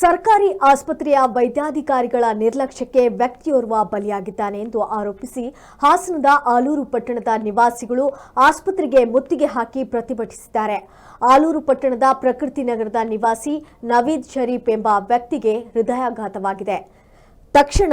ಸರ್ಕಾರಿ ಆಸ್ಪತ್ರೆಯ ವೈದ್ಯಾಧಿಕಾರಿಗಳ ನಿರ್ಲಕ್ಷ್ಯಕ್ಕೆ ವ್ಯಕ್ತಿಯೋರ್ವ ಬಲಿಯಾಗಿದ್ದಾನೆ ಎಂದು ಆರೋಪಿಸಿ ಹಾಸನದ ಆಲೂರು ಪಟ್ಟಣದ ನಿವಾಸಿಗಳು ಆಸ್ಪತ್ರೆಗೆ ಮುತ್ತಿಗೆ ಹಾಕಿ ಪ್ರತಿಭಟಿಸಿದ್ದಾರೆ. ಆಲೂರು ಪಟ್ಟಣದ ಪ್ರಕೃತಿ ನಗರದ ನಿವಾಸಿ ನವೀದ್ ಶರೀಫ್ ಎಂಬ ವ್ಯಕ್ತಿಗೆ ಹೃದಯಾಘಾತವಾಗಿದೆ. ತಕ್ಷಣ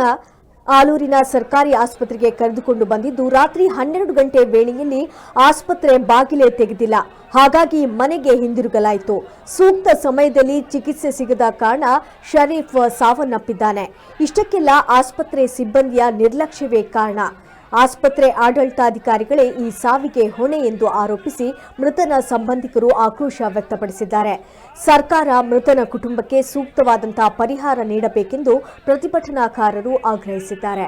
ಆಲೂರಿನ ಸರ್ಕಾರಿ ಆಸ್ಪತ್ರೆಗೆ ಕರೆದುಕೊಂಡು ಬಂದಿದ್ದು ರಾತ್ರಿ ಹನ್ನೆರಡು ಗಂಟೆ ವೇಳೆಯಲ್ಲಿ ಆಸ್ಪತ್ರೆ ಬಾಗಿಲೇ ತೆಗೆದಿಲ್ಲ. ಹಾಗಾಗಿ ಮನೆಗೆ ಹಿಂದಿರುಗಲಾಯಿತು. ಸೂಕ್ತ ಸಮಯದಲ್ಲಿ ಚಿಕಿತ್ಸೆ ಸಿಗದ ಕಾರಣ ಶರೀಫ್ ಸಾವನ್ನಪ್ಪಿದ್ದಾನೆ. ಇಷ್ಟಕ್ಕೆಲ್ಲ ಆಸ್ಪತ್ರೆ ಸಿಬ್ಬಂದಿಯ ನಿರ್ಲಕ್ಷ್ಯವೇ ಕಾರಣ. ಆಸ್ಪತ್ರೆ ಆಡಳಿತಾಧಿಕಾರಿಗಳೇ ಈ ಸಾವಿಗೆ ಹೊಣೆ ಎಂದು ಆರೋಪಿಸಿ ಮೃತನ ಸಂಬಂಧಿಕರು ಆಕ್ರೋಶ ವ್ಯಕ್ತಪಡಿಸಿದ್ದಾರೆ. ಸರ್ಕಾರ ಮೃತನ ಕುಟುಂಬಕ್ಕೆ ಸೂಕ್ತವಾದಂತಹ ಪರಿಹಾರ ನೀಡಬೇಕೆಂದು ಪ್ರತಿಭಟನಾಕಾರರು ಆಗ್ರಹಿಸಿದ್ದಾರೆ.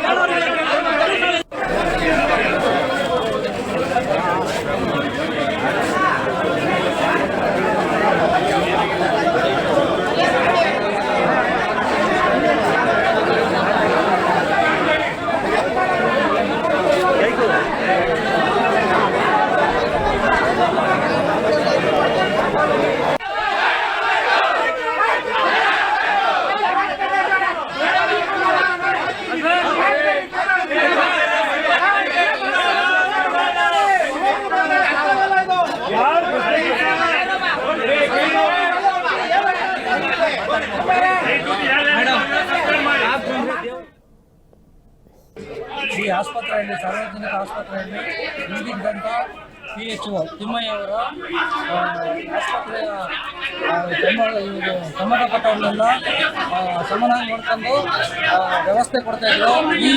ಈ ಆಸ್ಪತ್ರೆಯಲ್ಲಿ ಸಾರ್ವಜನಿಕ ಆಸ್ಪತ್ರೆಯಲ್ಲಿ ಈಗಿದ್ದಂಥ ಪಿ ಎಚ್ ಒ ತಿಮ್ಮಯ್ಯವರು ಆ, ಆಸ್ಪತ್ರೆಯ ಆ, ಸಂಬಳ ಇವ್ರು ಸಂಬಂಧಪಟ್ಟವ್ರನ್ನೆಲ್ಲ ಸಮನ ಸಮನಾಗಿ ನೋಡ್ಕೊಂಡು ವ್ಯವಸ್ಥೆ ಕೊಡ್ತಾಯಿದ್ರು ಈ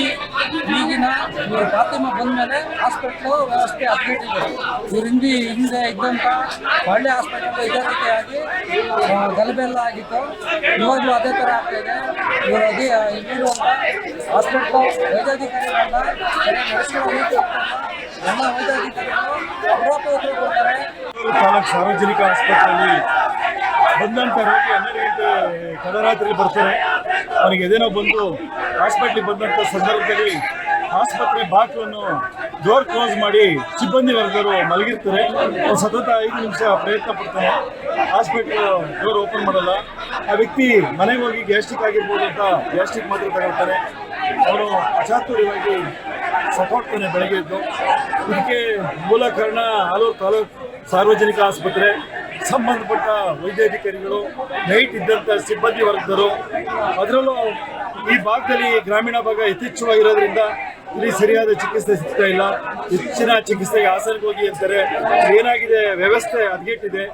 ಈಗಿನ ಇವರು ಫಾತಿಮಾ ಬಂದಮೇಲೆ ಹಾಸ್ಪಿಟ್ಲು ವ್ಯವಸ್ಥೆ ಅಪ್ಡೇಟ್ ಇದೆ. ಇವ್ರ ಹಿಂದೆ ಹಿಂದೆ ಇದ್ದಂಥ ಒಳ್ಳೆ ಹಾಸ್ಪಿಟಲ್ ಇದೇ ರೀತಿಯಾಗಿ ಆ, ಗಲಭೆ ಎಲ್ಲ ಆಗಿತ್ತು. ಇವಾಗಲೂ ಅದೇ ಥರ ಆಗ್ತಾಯಿದೆ ಇವರು ಅದೇ ಇಲ್ಲಿರುವಂಥ ಹಾಸ್ಪಿಟ್ಲು ವೈದ್ಯಾಧಿಕಾರಿಗಳನ್ನ ಎಲ್ಲ ವೈದ್ಯಾಧಿಕಾರಿಗಳು ಕೊಡ್ತಾರೆ. ಸಾರ್ವಜನಿಕ ಆಸ್ಪತ್ರೆಯಲ್ಲಿ ಬಂದಂಥ ರೋಗಿ ಹನ್ನೆರಡು ಗಂಟೆ ತಡರಾತ್ರಿ ಬರ್ತಾರೆ. ಅವನಿಗೆ ಎದೇನೋ ಬಂದು ಹಾಸ್ಪಿಟ್ಲಿಗೆ ಬಂದಂಥ ಸಂದರ್ಭದಲ್ಲಿ ಆಸ್ಪತ್ರೆ ಬಾಕ್ಲನ್ನು ಡೋರ್ ಕ್ಲೋಸ್ ಮಾಡಿ ಸಿಬ್ಬಂದಿ ವರ್ಗರು ಮಲಗಿರ್ತಾರೆ. ಅವ್ರು ಸತತ ಐದು ನಿಮಿಷ ಪ್ರಯತ್ನ ಪಡ್ತಾನೆ ಹಾಸ್ಪಿಟ್ಲ್ ಡೋರ್ ಓಪನ್ ಮಾಡಲ್ಲ. ಆ ವ್ಯಕ್ತಿ ಮನೆಗೆ ಹೋಗಿ ಗ್ಯಾಸ್ಟ್ರಿಕ್ ಆಗಿರ್ಬೋದು ಅಂತ ಗ್ಯಾಸ್ಟ್ರಿಕ್ ಮಾತ್ರ ತಗೊಳ್ತಾರೆ ಅವರು ಅಚಾತುರ್ಯವಾಗಿ ಸಪೋರ್ಟ್ ಬೆಳಗ್ಗೆ ಎದ್ದು. ಇದಕ್ಕೆ ಮೂಲ ಕಾರಣ ಆಲೂರು ತಾಲೂಕು ಸಾರ್ವಜನಿಕ ಆಸ್ಪತ್ರೆ. ಸಂಬಂಧಪಟ್ಟ ವೈದ್ಯಾಧಿಕಾರಿಗಳು, ನೈಟ್ ಇದ್ದಂಥ ಸಿಬ್ಬಂದಿ ವರ್ಗದರು ಅದರಲ್ಲೂ ಈ ಭಾಗದಲ್ಲಿ ಗ್ರಾಮೀಣ ಭಾಗ ಯಥೇಚ್ಛವಾಗಿರೋದ್ರಿಂದ ಇಲ್ಲಿ ಸರಿಯಾದ ಚಿಕಿತ್ಸೆ ಸಿಗ್ತಾ ಇಲ್ಲ. ಹೆಚ್ಚಿನ ಚಿಕಿತ್ಸೆಗೆ ಹಾಸನಕ್ಕೆ ಹೋಗಿ ಅಂತಾರೆ. ಏನಾಗಿದೆ ವ್ಯವಸ್ಥೆ ಹದಗೆಟ್ಟಿದೆ.